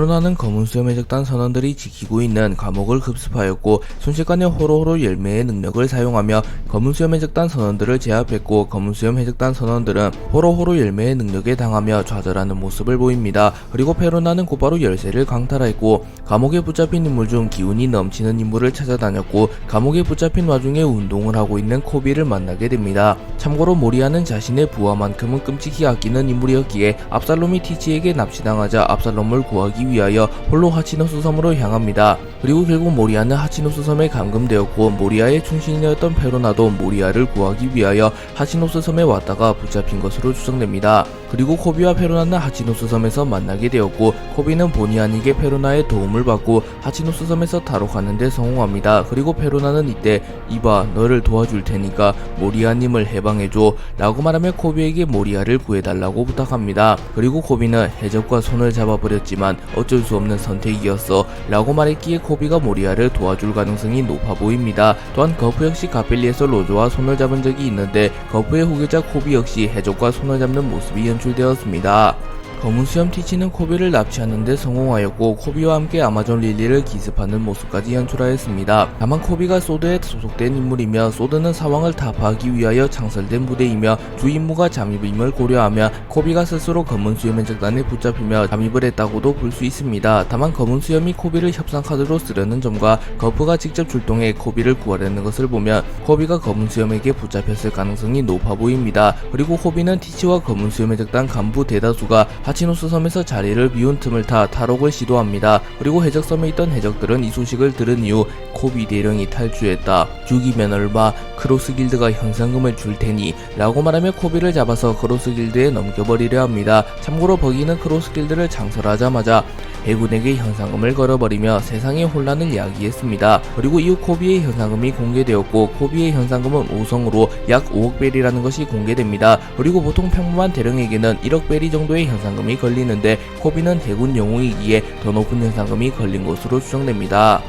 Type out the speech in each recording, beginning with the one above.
페로나는 검은 수염 해적단 선원들이 지키고 있는 감옥을 급습하였고 순식간에 호로호로 열매의 능력을 사용하며 검은 수염 해적단 선원들을 제압했고 검은 수염 해적단 선원들은 호로호로 열매의 능력에 당하며 좌절하는 모습을 보입니다. 그리고 페로나는 곧바로 열쇠를 강탈했고 감옥에 붙잡힌 인물 중 기운이 넘치는 인물을 찾아다녔고 감옥에 붙잡힌 와중에 운동을 하고 있는 코비를 만나게 됩니다. 참고로 모리아는 자신의 부하만큼은 끔찍히 아끼는 인물이었기에 압살롬이 티치에게 납치당하자 압살롬을 구하기 위 하여 홀로 하치노스 섬으로 향합니다. 그리고 결국 모리아는 하치노스 섬에 감금되었고 모리아의 충신이었던 페로나도 모리아를 구하기 위하여 하치노스 섬에 왔다가 붙잡힌 것으로 추정됩니다. 그리고 코비와 페로나는 하치노스 섬에서 만나게 되었고 코비는 본의 아니게 페로나의 도움을 받고 하치노스 섬에서 탈옥하는데 성공합니다. 그리고 페로나는 이때 이봐 너를 도와줄 테니까 모리아님을 해방해줘 라고 말하며 코비에게 모리아를 구해달라고 부탁합니다. 그리고 코비는 해적과 손을 잡아버렸지만 어쩔 수 없는 선택이었어 라고 말했기에 코비가 모리아를 도와줄 가능성이 높아 보입니다. 또한 거프 역시 가벨리에서 로조와 손을 잡은 적이 있는데 거프의 후계자 코비 역시 해적과 손을 잡는 모습이 연출되었습니다. 검은 수염 티치는 코비를 납치하는 데 성공하였고 코비와 함께 아마존 릴리를 기습하는 모습까지 연출하였습니다. 다만 코비가 소드에 소속된 인물이며 소드는 상황을 타파하기 위하여 창설된 부대이며 주 임무가 잠입임을 고려하며 코비가 스스로 검은 수염 해적단에 붙잡히며 잠입을 했다고도 볼 수 있습니다. 다만 검은 수염이 코비를 협상 카드로 쓰려는 점과 거프가 직접 출동해 코비를 구하려는 것을 보면 코비가 검은 수염에게 붙잡혔을 가능성이 높아 보입니다. 그리고 코비는 티치와 검은 수염 해적단 간부 대다수가 하치노스 섬에서 자리를 비운 틈을 타 탈옥을 시도합니다. 그리고 해적섬에 있던 해적들은 이 소식을 들은 이후 코비 대령이 탈주했다. 죽이면 얼마 크로스 길드가 현상금을 줄 테니 라고 말하며 코비를 잡아서 크로스 길드에 넘겨버리려 합니다. 참고로 버기는 크로스 길드를 창설하자마자 해군에게 현상금을 걸어버리며 세상의 혼란을 야기했습니다. 그리고 이후 코비의 현상금이 공개되었고 코비의 현상금은 5성으로 약 5억 벨이라는 것이 공개됩니다. 그리고 보통 평범한 대령에게는 1억 벨이 정도의 현상금 이 걸리는데 코비는 해군 영웅이기에 더 높은 현상금이 걸린 것으로 추정됩니다.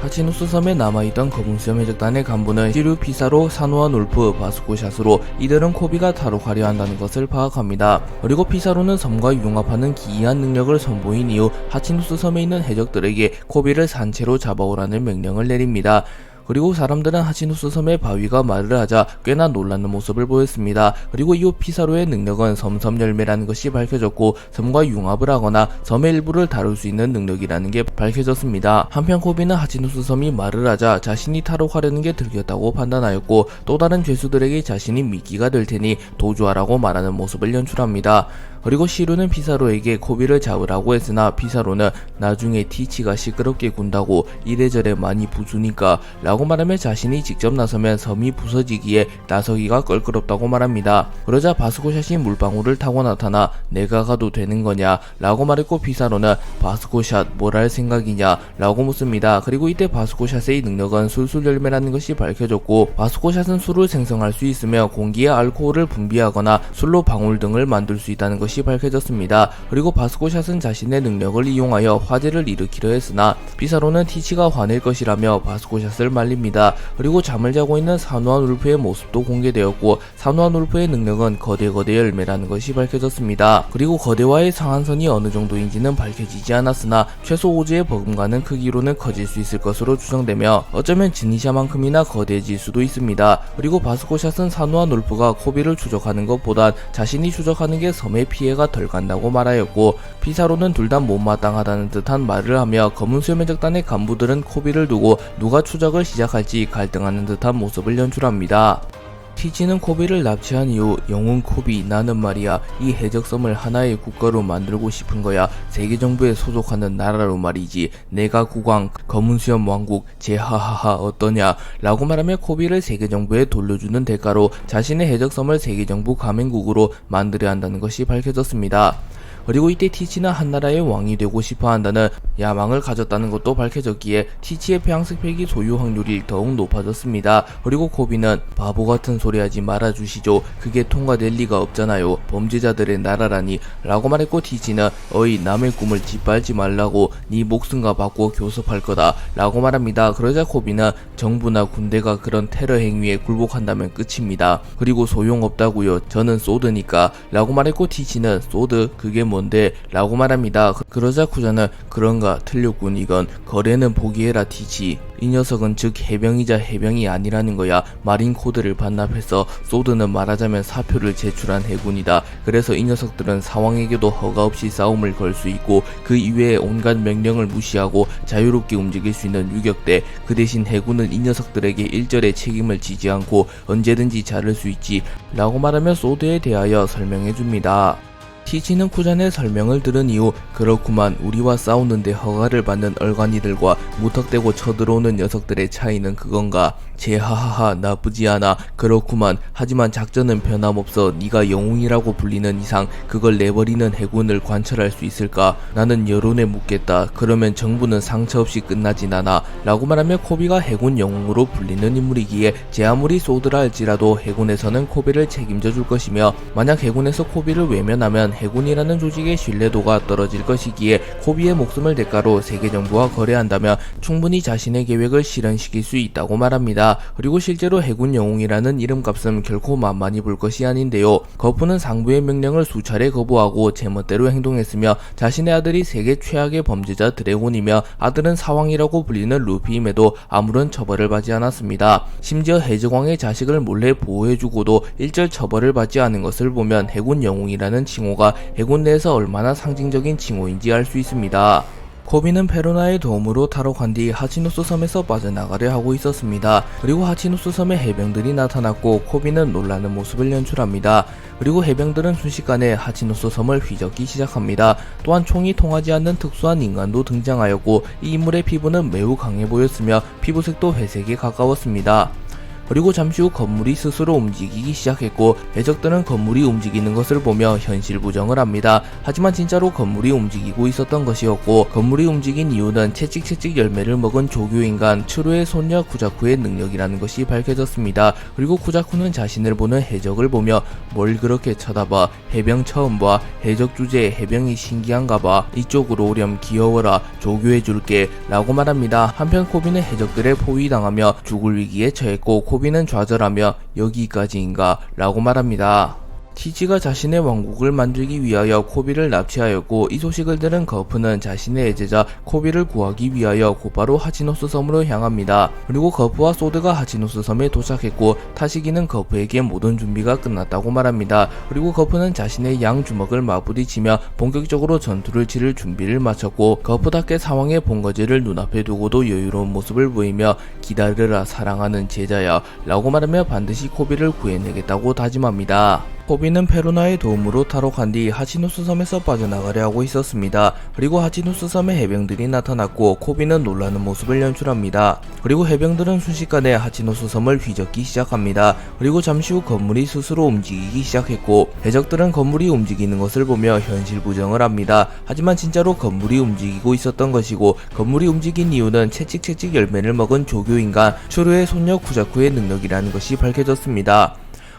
하치누스 섬에 남아있던 검은수염 해적단의 간부는 시류 피사로 사노와 놀프 바스코샷으로 이들은 코비가 탈옥하려 한다는 것을 파악합니다. 그리고 피사로는 섬과 융합하는 기이한 능력을 선보인 이후 하치누스 섬에 있는 해적들에게 코비를 산채로 잡아오라는 명령을 내립니다. 그리고 사람들은 하치누스 섬의 바위가 말을 하자 꽤나 놀라는 모습을 보였습니다. 그리고 이후 피사로의 능력은 섬섬 열매라는 것이 밝혀졌고 섬과 융합을 하거나 섬의 일부를 다룰 수 있는 능력이라는 게 밝혀졌습니다. 한편 코비는 하치누스 섬이 말을 하자 자신이 탈옥하려는 게 들켰다고 판단하였고 또 다른 죄수들에게 자신이 미끼가 될 테니 도주하라고 말하는 모습을 연출합니다. 그리고 시루는 피사로에게 코비를 잡으라고 했으나 피사로는 나중에 티치가 시끄럽게 군다고 이래저래 많이 부수니까 라고 말하며 자신이 직접 나서면 섬이 부서지기에 나서기가 껄끄럽다고 말합니다. 그러자 바스코샷이 물방울을 타고 나타나 내가 가도 되는 거냐 라고 말했고 피사로는 바스코샷 뭘 할 생각이냐 라고 묻습니다. 그리고 이때 바스코샷의 능력은 술술 열매라는 것이 밝혀졌고 바스코샷은 술을 생성할 수 있으며 공기에 알코올을 분비하거나 술로 방울 등을 만들 수 있다는 것이 밝혀졌습니다. 그리고 바스코샷은 자신의 능력을 이용하여 화재를 일으키려 했으나 피사로는 티치가 화낼 것이라며 바스코샷을 말립니다. 그리고 잠을 자고 있는 사누아 울프의 모습도 공개되었고 사누아 울프의 능력은 거대 거대 열매라는 것이 밝혀졌습니다. 그리고 거대와의 상한선이 어느 정도인지는 밝혀지지 않았으나 최소 오즈의 버금가는 크기로는 커질 수 있을 것으로 추정되며 어쩌면 지니샤만큼이나 거대해질 수도 있습니다. 그리고 바스코샷은 사누아 놀프가 코비를 추적하는 것보단 자신이 추적하는 게 섬의 피해 가 덜 간다고 말하였고 피사로는 둘 다 못마땅하다는 듯한 말을 하며 검은 수염해적단의 간부들은 코비를 두고 누가 추적을 시작할지 갈등하는 듯한 모습을 연출합니다. 티치는 코비를 납치한 이후 영웅 코비 나는 말이야. 이 해적섬을 하나의 국가로 만들고 싶은 거야. 세계 정부에 소속하는 나라로 말이지. 내가 국왕 검은 수염 왕국 제하하하 어떠냐? 라고 말하며 코비를 세계 정부에 돌려주는 대가로 자신의 해적섬을 세계 정부 가맹국으로 만들어야 한다는 것이 밝혀졌습니다. 그리고 이때 티치는 한나라의 왕이 되고 싶어 한다는 야망을 가졌다는 것도 밝혀졌기에 티치의 폐양스펙이 소유 확률이 더욱 높아졌습니다. 그리고 코비는 바보 같은 소리 하지 말아주시죠. 그게 통과될 리가 없잖아요. 범죄자들의 나라라니 라고 말했고 티치는 어이 남의 꿈을 짓밟지 말라고 네 목숨과 받고 교섭할 거다 라고 말합니다. 그러자 코비는 정부나 군대가 그런 테러 행위에 굴복한다면 끝입니다. 그리고 소용없다고요. 저는 소드니까 라고 말했고 티치는 소드 그게 뭐 뭔데? 라고 말합니다. 그- 그러자 쿠자는 그런가 틀렸군 이건 거래는 포기해라 티치. 이 녀석은 즉 해병이자 해병이 아니라는 거야. 마린 코드를 반납해서 소드는 말하자면 사표를 제출한 해군이다. 그래서 이 녀석들은 사왕에게도 허가 없이 싸움을 걸 수 있고 그 이외에 온갖 명령을 무시하고 자유롭게 움직일 수 있는 유격대. 그 대신 해군은 이 녀석들에게 일절의 책임을 지지 않고 언제든지 자를 수 있지. 라고 말하며 소드에 대하여 설명해 줍니다. 티치는 쿠잔의 설명을 들은 이후 그렇구만 우리와 싸우는데 허가를 받는 얼간이들과 무턱대고 쳐들어오는 녀석들의 차이는 그건가 제하하하 나쁘지 않아. 그렇구만. 하지만 작전은 변함없어. 네가 영웅이라고 불리는 이상 그걸 내버리는 해군을 관철할 수 있을까? 나는 여론에 묻겠다. 그러면 정부는 상처 없이 끝나진 않아. 라고 말하며 코비가 해군 영웅으로 불리는 인물이기에 제 아무리 소드라 할지라도 해군에서는 코비를 책임져 줄 것이며 만약 해군에서 코비를 외면하면 해군이라는 조직의 신뢰도가 떨어질 것이기에 코비의 목숨을 대가로 세계 정부와 거래한다면 충분히 자신의 계획을 실현시킬 수 있다고 말합니다. 그리고 실제로 해군 영웅이라는 이름값은 결코 만만히 볼 것이 아닌데요. 거푸는 상부의 명령을 수차례 거부하고 제멋대로 행동했으며 자신의 아들이 세계 최악의 범죄자 드래곤이며 아들은 사왕이라고 불리는 루피임에도 아무런 처벌을 받지 않았습니다. 심지어 해적왕의 자식을 몰래 보호해주고도 일절 처벌을 받지 않은 것을 보면 해군 영웅이라는 칭호가 해군 내에서 얼마나 상징적인 칭호인지 알 수 있습니다. 코비는 페로나의 도움으로 간뒤 하치노스 섬에서 빠져나가려 하고 있었습니다. 그리고 하치노스 섬에 해병들이 나타났고 코비는 놀라는 모습을 연출합니다. 그리고 해병들은 순식간에 하치노스 섬을 휘젓기 시작합니다. 또한 총이 통하지 않는 특수한 인간도 등장하였고 이 인물의 피부는 매우 강해 보였으며 피부색도 회색에 가까웠습니다. 그리고 잠시 후 건물이 스스로 움직이기 시작했고 해적들은 건물이 움직이는 것을 보며 현실 부정을 합니다. 하지만 진짜로 건물이 움직이고 있었던 것이었고 건물이 움직인 이유는 채찍채찍 열매를 먹은 조교 인간 추루의 손녀 쿠자쿠의 능력이라는 것이 밝혀졌습니다. 그리고 쿠자쿠는 자신을 보는 해적을 보며 뭘 그렇게 쳐다봐 해병 처음 봐 해적 주제에 해병이 신기한가 봐 이쪽으로 오렴 귀여워라 조교해줄게 라고 말합니다. 한편 코비는 해적들의 포위당하며 죽을 위기에 처했고 코비는 좌절하며 여기까지인가 라고 말합니다. 티지가 자신의 왕국을 만들기 위하여 코비를 납치하였고 이 소식을 들은 거프는 자신의 애제자 코비를 구하기 위하여 곧바로 하치노스 섬으로 향합니다. 그리고 거프와 소드가 하치노스 섬에 도착했고 타시기는 거프에게 모든 준비가 끝났다고 말합니다. 그리고 거프는 자신의 양 주먹을 맞부딪히며 본격적으로 전투를 치를 준비를 마쳤고 거프답게 상황의 본거지를 눈앞에 두고도 여유로운 모습을 보이며 기다려라 사랑하는 제자야 라고 말하며 반드시 코비를 구해내겠다고 다짐합니다. 코비는 페루나의 도움으로 간뒤 하치노스 섬에서 빠져나가려 하고 있었습니다. 그리고 하치노스 섬에 해병들이 나타났고 코비는 놀라는 모습을 연출합니다. 그리고 해병들은 순식간에 하치노스 섬을 휘젓기 시작합니다. 그리고 잠시 후 건물이 스스로 움직이기 시작했고 해적들은 건물이 움직이는 것을 보며 현실 부정을 합니다. 하지만 진짜로 건물이 움직이고 있었던 것이고 건물이 움직인 이유는 채찍채찍 열매를 먹은 조교인간 추르의 손녀 쿠자쿠의 능력이라는 것이 밝혀졌습니다.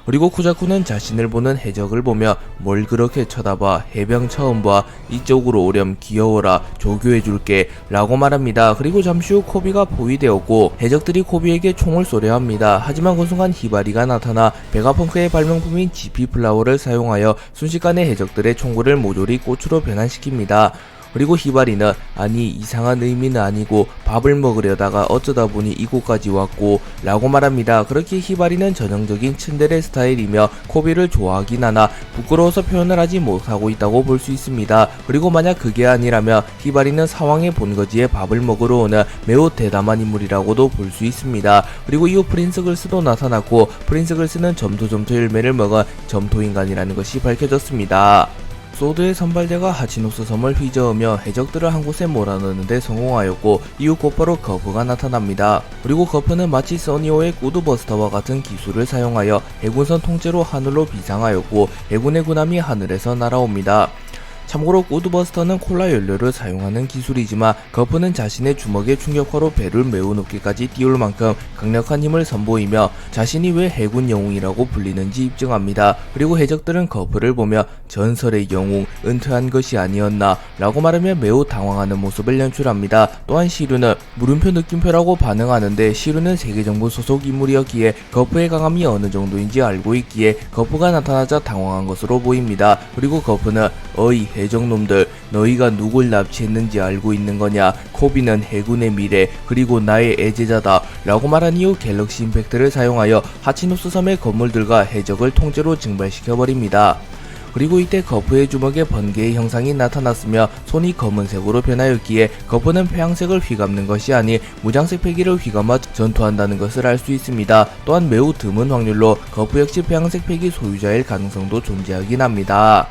그리고 쿠자쿠는 자신을 보는 해적을 보며 뭘 그렇게 쳐다봐 해병 처음 봐 이쪽으로 오렴 귀여워라 조교해줄게 라고 말합니다. 그리고 잠시 후 코비가 포위되었고 해적들이 코비에게 총을 쏘려 합니다. 하지만 그 순간 히바리가 나타나 베가펑크의 발명품인 GP 플라워를 사용하여 순식간에 해적들의 총구를 모조리 꽃으로 변환시킵니다. 그리고 히바리는 아니 이상한 의미는 아니고 밥을 먹으려다가 어쩌다 보니 이곳까지 왔고 라고 말합니다. 그렇게 히바리는 전형적인 츤데레 스타일이며 코비를 좋아하긴 하나 부끄러워서 표현을 하지 못하고 있다고 볼 수 있습니다. 그리고 만약 그게 아니라면 히바리는 사왕의 본거지에 밥을 먹으러 오는 매우 대담한 인물이라고도 볼 수 있습니다. 그리고 이후 프린스 글스도 나타났고 프린스 글스는 점토점토 열매를 먹은 점토인간이라는 것이 밝혀졌습니다. 소드의 선발대가 하치노스 섬을 휘저으며 해적들을 한 곳에 몰아넣는데 성공하였고 이후 곧바로 거프가 나타납니다. 그리고 거프는 마치 써니오의 구드버스터와 같은 기술을 사용하여 해군선 통째로 하늘로 비상하였고 해군의 군함이 하늘에서 날아옵니다. 참고로 구드버스터는 콜라 연료를 사용하는 기술이지만 거프는 자신의 주먹의 충격화로 배를 매우 높게까지 띄울 만큼 강력한 힘을 선보이며 자신이 왜 해군 영웅이라고 불리는지 입증합니다. 그리고 해적들은 거프를 보며 전설의 영웅 은퇴한 것이 아니었나 라고 말하며 매우 당황하는 모습을 연출합니다. 또한 시류는 물음표 느낌표라고 반응하는데 시류는 세계정부 소속 인물이었기에 거프의 강함이 어느 정도인지 알고 있기에 거프가 나타나자 당황한 것으로 보입니다. 그리고 거프는 어이 해적놈들 너희가 누굴 납치했는지 알고 있는 거냐 코비는 해군의 미래 그리고 나의 애제자다 라고 말한 이후 갤럭시 임팩트를 사용하여 하치노스 섬의 건물들과 해적을 통째로 증발시켜버립니다. 그리고 이때 거프의 주먹에 번개의 형상이 나타났으며 손이 검은색으로 변하였기에 거프는 폐양색을 휘감는 것이 아닌 무장색 패기를 휘감아 전투한다는 것을 알 수 있습니다. 또한 매우 드문 확률로 거프 역시 폐양색 패기 소유자일 가능성도 존재하긴 합니다.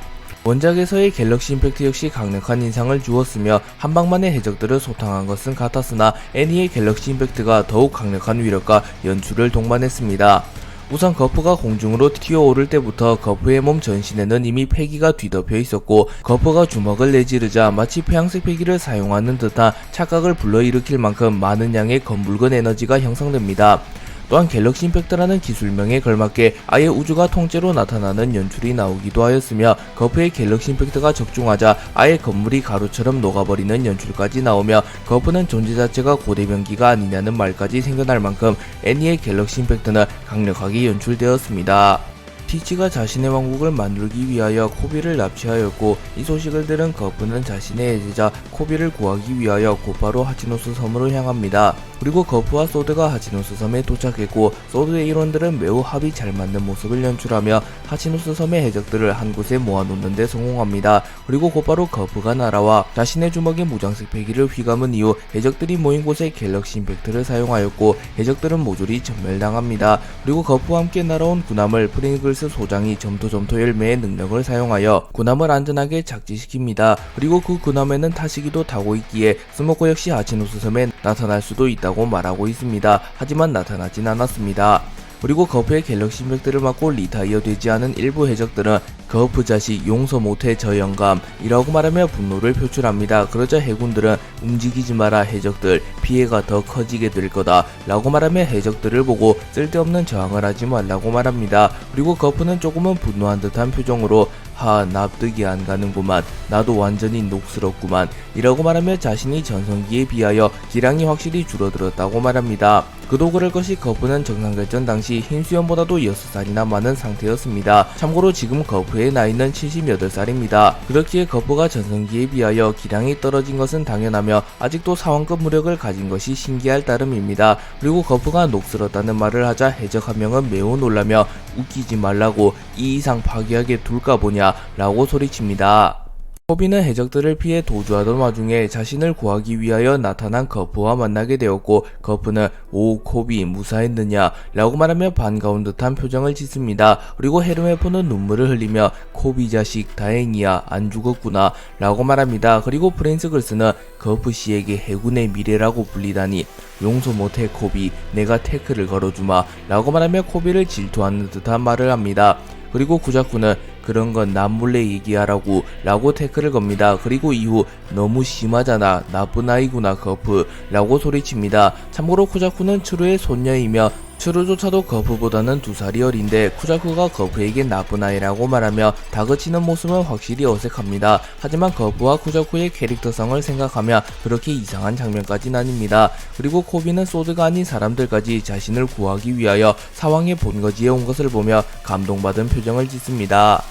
원작에서의 갤럭시 임팩트 역시 강력한 인상을 주었으며 한방만의 해적들을 소탕한 것은 같았으나 애니의 갤럭시 임팩트가 더욱 강력한 위력과 연출을 동반했습니다. 우선 거프가 공중으로 튀어오를 때부터 거프의 몸 전신에는 이미 패기가 뒤덮여 있었고 거프가 주먹을 내지르자 마치 폐양색 패기를 사용하는 듯한 착각을 불러일으킬 만큼 많은 양의 검붉은 에너지가 형성됩니다. 또한 갤럭시 임팩트라는 기술명에 걸맞게 아예 우주가 통째로 나타나는 연출이 나오기도 하였으며 거프의 갤럭시 임팩트가 적중하자 아예 건물이 가루처럼 녹아버리는 연출까지 나오며 거프는 존재 자체가 고대병기가 아니냐는 말까지 생겨날 만큼 애니의 갤럭시 임팩트는 강력하게 연출되었습니다. 티치가 자신의 왕국을 만들기 위하여 코비를 납치하였고 이 소식을 들은 거프는 자신의 애제자 코비를 구하기 위하여 곧바로 하치노스 섬으로 향합니다. 그리고 거프와 소드가 하치노스 섬에 도착했고 소드의 일원들은 매우 합이 잘 맞는 모습을 연출하며 하치노스 섬의 해적들을 한 곳에 모아놓는 데 성공합니다. 그리고 곧바로 거프가 날아와 자신의 주먹에 무장색 패기를 휘감은 이후 해적들이 모인 곳에 갤럭시 임팩트를 사용하였고 해적들은 모조리 전멸당합니다. 그리고 거프와 함께 날아온 군함을 프링글스 소장이 점토점토 열매의 능력을 사용하여 군함을 안전하게 착지시킵니다. 그리고 그 군함에는 타시기도 타고 있기에 스모커 역시 하치노스 섬에 나타날 수도 있다 고 말하고 있습니다. 하지만 나타나진 않았습니다. 그리고 거프의 갤럭시 임팩트를 맞고 리타이어 되지 않은 일부 해적들은 거프 자식 용서 못해 저 영감이라고 말하며 분노를 표출합니다. 그러자 해군들은 움직이지 마라 해적들 피해가 더 커지게 될 거다 라고 말하며 해적들을 보고 쓸데없는 저항을 하지 말라고 말합니다. 그리고 거프는 조금은 분노한 듯한 표정으로 하 납득이 안 가는구만 나도 완전히 녹슬었구만 이라고 말하며 자신이 전성기에 비하여 기량이 확실히 줄어들었다고 말합니다. 그도 그럴 것이 거프는 정상결전 당시 흰수염보다도 6살이나 많은 상태였습니다. 참고로 지금 거프의 나이는 78살입니다. 그렇기에 거프가 전성기에 비하여 기량이 떨어진 것은 당연하며 아직도 사왕급 무력을 가진 것이 신기할 따름입니다. 그리고 거프가 녹슬었다는 말을 하자 해적 한 명은 매우 놀라며 웃기지 말라고 이 이상 파괴하게 둘까 보냐 라고 소리칩니다. 코비는 해적들을 피해 도주하던 와중에 자신을 구하기 위하여 나타난 거프와 만나게 되었고 거프는 오 코비 무사했느냐 라고 말하며 반가운 듯한 표정을 짓습니다. 그리고 헤르메포는 눈물을 흘리며 코비 자식 다행이야 안 죽었구나 라고 말합니다. 그리고 프린스 글스는 거프 씨에게 해군의 미래라고 불리다니 용서 못해 코비 내가 태클을 걸어주마 라고 말하며 코비를 질투하는 듯한 말을 합니다. 그리고 구자쿠는 그런 건 남몰래 얘기하라고 라고 태클을 겁니다. 그리고 이후 너무 심하잖아 나쁜 아이구나 거프 라고 소리칩니다. 참고로 쿠자쿠는 추루의 손녀이며 추루조차도 거프보다는 두 살이 어린데 쿠자쿠가 거프에게 나쁜 아이라고 말하며 다그치는 모습은 확실히 어색합니다. 하지만 거프와 쿠자쿠의 캐릭터성을 생각하며 그렇게 이상한 장면까진 아닙니다. 그리고 코비는 소드가 아닌 사람들까지 자신을 구하기 위하여 사왕의 본거지에 온 것을 보며 감동받은 표정을 짓습니다.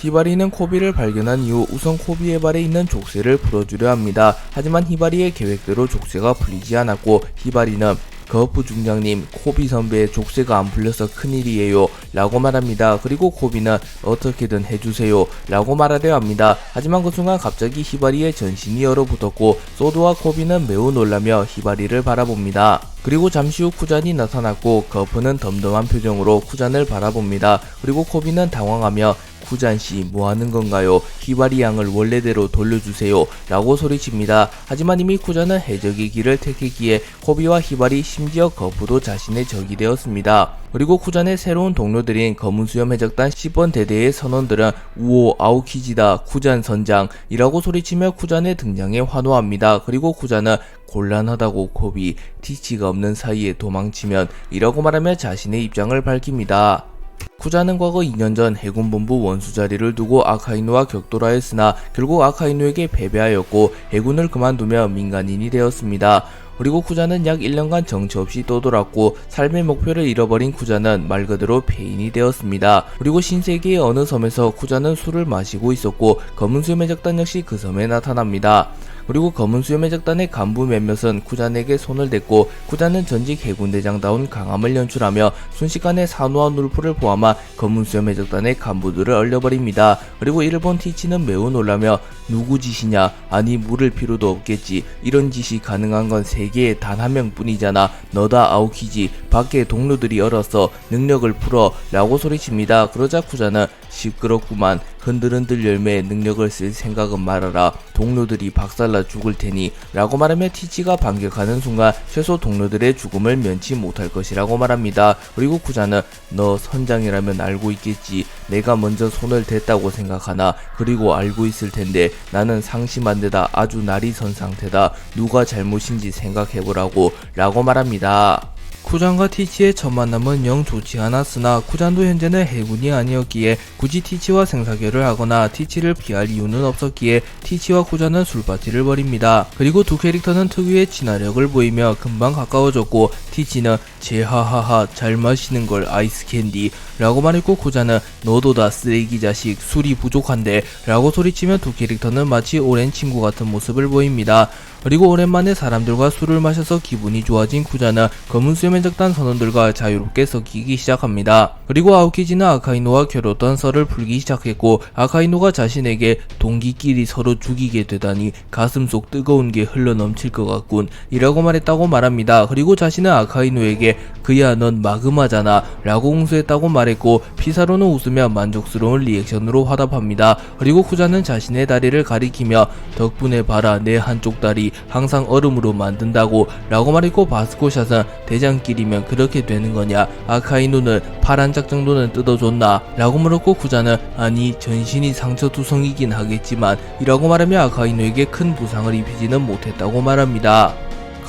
히바리는 코비를 발견한 이후 우선 코비의 발에 있는 족쇄를 풀어주려 합니다. 하지만 히바리의 계획대로 족쇄가 풀리지 않았고 히바리는 거프 중장님 코비 선배의 족쇄가 안 풀려서 큰일이에요 라고 말합니다. 그리고 코비는 어떻게든 해주세요 라고 말하려 합니다. 하지만 그 순간 갑자기 히바리의 전신이 얼어붙었고 소드와 코비는 매우 놀라며 히바리를 바라봅니다. 그리고 잠시 후 쿠잔이 나타났고 거프는 덤덤한 표정으로 쿠잔을 바라봅니다. 그리고 코비는 당황하며 쿠잔씨 뭐하는 건가요? 히바리 양을 원래대로 돌려주세요 라고 소리칩니다. 하지만 이미 쿠잔은 해적의 길을 택했기에 코비와 히바리 심지어 거프도 자신의 적이 되었습니다. 그리고 쿠잔의 새로운 동료들인 검은수염 해적단 10번 대대의 선원들은 우오 아우키지다 쿠잔 선장이라고 소리치며 쿠잔의 등장에 환호합니다. 그리고 쿠잔은 곤란하다고 코비 티치가 없는 사이에 도망치면 이라고 말하며 자신의 입장을 밝힙니다. 쿠자는 과거 2년 전 해군본부 원수 자리를 두고 아카이누와 격돌하였으나 결국 아카이누에게 패배하였고 해군을 그만두며 민간인이 되었습니다. 그리고 쿠자는 약 1년간 정처 없이 떠돌았고 삶의 목표를 잃어버린 쿠자는 말 그대로 폐인이 되었습니다. 그리고 신세계의 어느 섬에서 쿠자는 술을 마시고 있었고 검은 수염의 적단 역시 그 섬에 나타납니다. 그리고 검은 수염의 적단의 간부 몇몇은 쿠잔에게 손을 댔고 쿠잔은 전직 해군대장다운 강함을 연출하며 순식간에 산호와 눌프를 포함한 검은 수염의 적단의 간부들을 얼려버립니다. 그리고 이를 본 티치는 매우 놀라며 누구 짓이냐? 아니 물을 필요도 없겠지. 이런 짓이 가능한 건 세계에 단 한 명뿐이잖아. 너다 아오키지. 밖에 동료들이 얼었어 능력을 풀어 라고 소리칩니다. 그러자 쿠자는 시끄럽구만 흔들흔들 열매의 능력을 쓸 생각은 말아라 동료들이 박살나 죽을 테니 라고 말하며 티치가 반격하는 순간 최소 동료들의 죽음을 면치 못할 것이라고 말합니다. 그리고 쿠자는 너 선장이라면 알고 있겠지 내가 먼저 손을 댔다고 생각하나 그리고 알고 있을 텐데 나는 상심한 데다 아주 날이 선 상태다 누가 잘못인지 생각해보라고 라고 말합니다. 쿠잔과 티치의 첫 만남은 영 좋지 않았으나 쿠잔도 현재는 해군이 아니었기에 굳이 티치와 생사결을 하거나 티치를 피할 이유는 없었기에 티치와 쿠잔은 술파티를 벌입니다. 그리고 두 캐릭터는 특유의 친화력을 보이며 금방 가까워졌고 티치는 제하하하 잘 마시는 걸 아이스 캔디 라고 말했고 쿠잔은 너도 다 쓰레기 자식 술이 부족한데 라고 소리치며 두 캐릭터는 마치 오랜 친구 같은 모습을 보입니다. 그리고 오랜만에 사람들과 술을 마셔서 기분이 좋아진 쿠자는 검은 수염의 적단 선원들과 자유롭게 섞이기 시작합니다. 그리고 아오키지는 아카이노와 겨뤘던 썰을 풀기 시작했고 아카이노가 자신에게 동기끼리 서로 죽이게 되다니 가슴속 뜨거운 게 흘러넘칠 것 같군 이라고 말했다고 말합니다. 그리고 자신은 아카이노에게 그야 넌 마그마잖아 라고 홍수했다고 말했고 피사로는 웃으며 만족스러운 리액션으로 화답합니다. 그리고 쿠자는 자신의 다리를 가리키며 덕분에 봐라 내 한쪽 다리 항상 얼음으로 만든다고 라고 말했고 바스코샷은 대장끼리면 그렇게 되는 거냐 아카이노는 팔한짝 정도는 뜯어줬나 라고 물었고 쿠자는 아니 전신이 상처투성이긴 하겠지만 이라고 말하며 아카이노에게 큰 부상을 입히지는 못했다고 말합니다.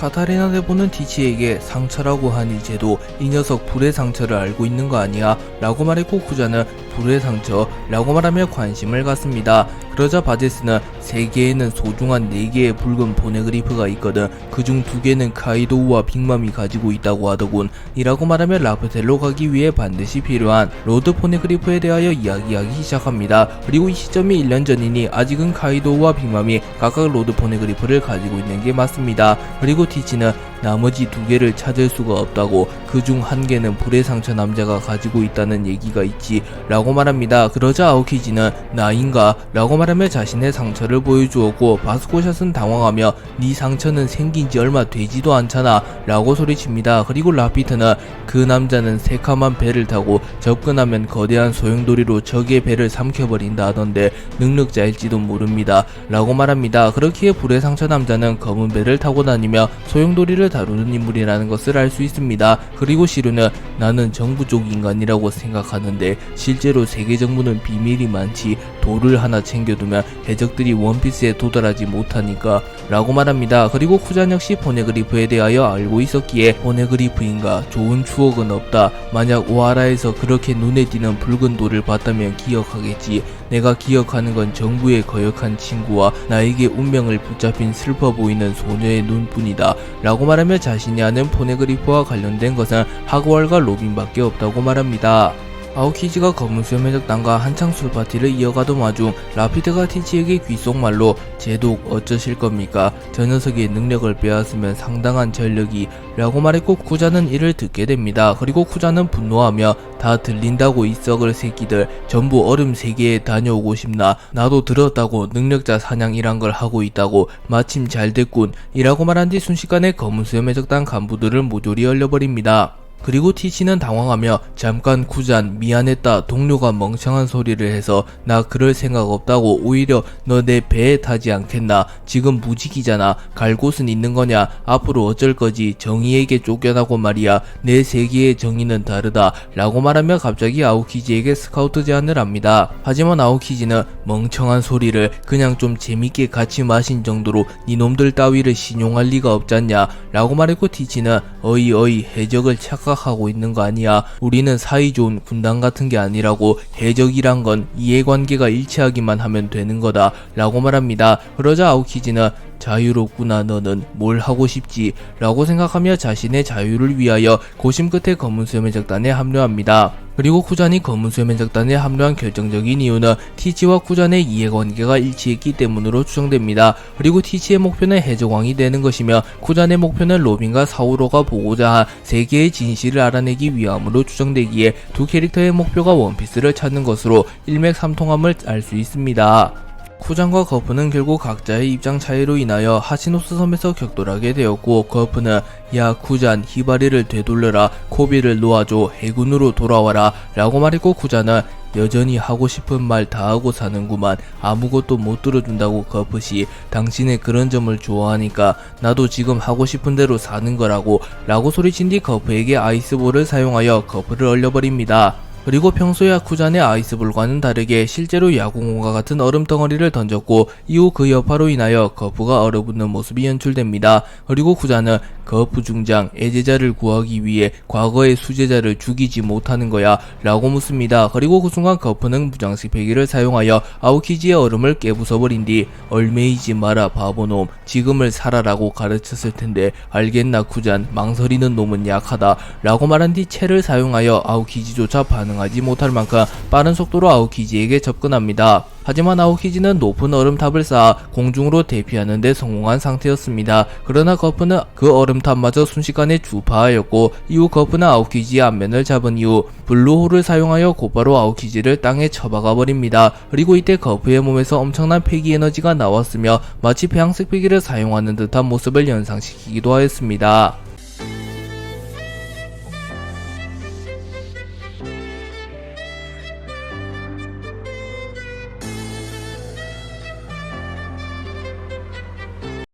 카타리나 데보는 티치에게 상처라고 하니 쟤도 이 녀석 불의 상처를 알고 있는 거 아니야? 라고 말했고 쿠자는 불의 상처 라고 말하며 관심을 갖습니다. 그러자 바제스는 세계에는 소중한 4개의 붉은 보네그리프가 있거든 그중 두 개는 카이도우와 빅맘이 가지고 있다고 하더군 이라고 말하며 라프텔로 가기 위해 반드시 필요한 로드 포네그리프에 대하여 이야기하기 시작합니다. 그리고 이 시점이 1년 전이니 아직은 카이도우와 빅맘이 각각 로드 포네그리프를 가지고 있는 게 맞습니다. 그리고 티치는 나머지 두 개를 찾을 수가 없다고 그 중 한 개는 불의 상처 남자가 가지고 있다는 얘기가 있지 라고 말합니다. 그러자 아오키지는 나인가 라고 말하며 자신의 상처를 보여주었고 바스코샷은 당황하며 네 상처는 생긴 지 얼마 되지도 않잖아 라고 소리칩니다. 그리고 라피트는 그 남자는 새카만 배를 타고 접근하면 거대한 소용돌이로 적의 배를 삼켜버린다 하던데 능력자일지도 모릅니다 라고 말합니다. 그렇기에 불의 상처 남자는 검은 배를 타고 다니며 소용돌이를 다루는 인물이라는 것을 알 수 있습니다. 그리고 시루는 나는 정부 쪽 인간이라고 생각하는데 실제로 세계 정부는 비밀이 많지 돌을 하나 챙겨두면 해적들이 원피스에 도달하지 못하니까 라고 말합니다. 그리고 쿠잔 역시 포네그리프에 대하여 알고 있었기에 포네그리프인가 좋은 추억은 없다. 만약 오하라에서 그렇게 눈에 띄는 붉은 돌을 봤다면 기억하겠지. 내가 기억하는 건 정부의 거역한 친구와 나에게 운명을 붙잡힌 슬퍼 보이는 소녀의 눈뿐이다. 라고 말하며 자신이 아는 포네그리프와 관련된 것은 하그왈과 로빈밖에 없다고 말합니다. 아오키지가 검은 수염 해적단과 한창 술 파티를 이어가던 와중 라피드가 티치에게 귓속말로 제독 어쩌실 겁니까? 저 녀석의 능력을 빼앗으면 상당한 전력이 라고 말했고 쿠자는 이를 듣게 됩니다. 그리고 쿠자는 분노하며 다 들린다고 이 썩을 새끼들 전부 얼음 세계에 다녀오고 싶나 나도 들었다고 능력자 사냥이란 걸 하고 있다고 마침 잘 됐군 이라고 말한 뒤 순식간에 검은 수염 해적단 간부들을 모조리 얼려버립니다. 그리고 티치는 당황하며 잠깐 쿠잔 미안했다 동료가 멍청한 소리를 해서 나 그럴 생각 없다고 오히려 너 내 배에 타지 않겠나. 지금 무직이잖아. 갈 곳은 있는 거냐? 앞으로 어쩔 거지? 정의에게 쫓겨나고 말이야. 내 세계의 정의는 다르다. 라고 말하며 갑자기 아오키지에게 스카우트 제안을 합니다. 하지만 아오키지는 멍청한 소리를 그냥 좀 재밌게 같이 마신 정도로 니놈들 따위를 신용할 리가 없잖냐. 라고 말했고 티치는 어이 어이 해적을 착각 착각하고 있는 거 아니야. 우리는 사이좋은 군단 같은 게 아니라고 해적이란 건 이해관계가 일치하기만 하면 되는 거다. 라고 말합니다. 그러자 아오키지는 자유롭구나 너는 뭘 하고 싶지 라고 생각하며 자신의 자유를 위하여 고심 끝에 검은 수염의 적단에 합류합니다. 그리고 쿠잔이 검은 수염의 적단에 합류한 결정적인 이유는 티치와 쿠잔의 이해관계가 일치했기 때문으로 추정됩니다. 그리고 티치의 목표는 해적왕이 되는 것이며 쿠잔의 목표는 로빈과 사우로가 보고자 한 세계의 진실을 알아내기 위함으로 추정되기에 두 캐릭터의 목표가 원피스를 찾는 것으로 일맥삼통함을 알 수 있습니다. 쿠잔과 거프는 결국 각자의 입장 차이로 인하여 하시노스 섬에서 격돌하게 되었고 거프는 야 쿠잔 히바리를 되돌려라 코비를 놓아줘 해군으로 돌아와라 라고 말했고 쿠잔은 여전히 하고 싶은 말 다 하고 사는구만 아무것도 못 들어준다고 거프시 당신의 그런 점을 좋아하니까 나도 지금 하고 싶은 대로 사는 거라고 라고 소리친 뒤 거프에게 아이스볼을 사용하여 거프를 얼려버립니다. 그리고 평소에 쿠잔의 아이스볼과는 다르게 실제로 야구공과 같은 얼음 덩어리를 던졌고 이후 그 여파로 인하여 거프가 얼어붙는 모습이 연출됩니다. 그리고 쿠잔은 거프 중장 애제자를 구하기 위해 과거의 수제자를 죽이지 못하는 거야 라고 묻습니다. 그리고 그 순간 거프는 무장식 패기를 사용하여 아우키지의 얼음을 깨부숴버린 뒤 얼매이지 마라 바보놈 지금을 살아라고 가르쳤을 텐데 알겠나 쿠잔 망설이는 놈은 약하다 라고 말한 뒤 채를 사용하여 아우키지조차 반응하지 못할 만큼 빠른 속도로 아우키지에게 접근합니다. 하지만 아오키지는 높은 얼음탑을 쌓아 공중으로 대피하는 데 성공한 상태였습니다. 그러나 거프는 그 얼음탑마저 순식간에 주파하였고 이후 거프는 아오키지의 앞면을 잡은 이후 블루홀을 사용하여 곧바로 아오키지를 땅에 처박아 버립니다. 그리고 이때 거프의 몸에서 엄청난 폐기 에너지가 나왔으며 마치 배양색 폐기를 사용하는 듯한 모습을 연상시키기도 하였습니다.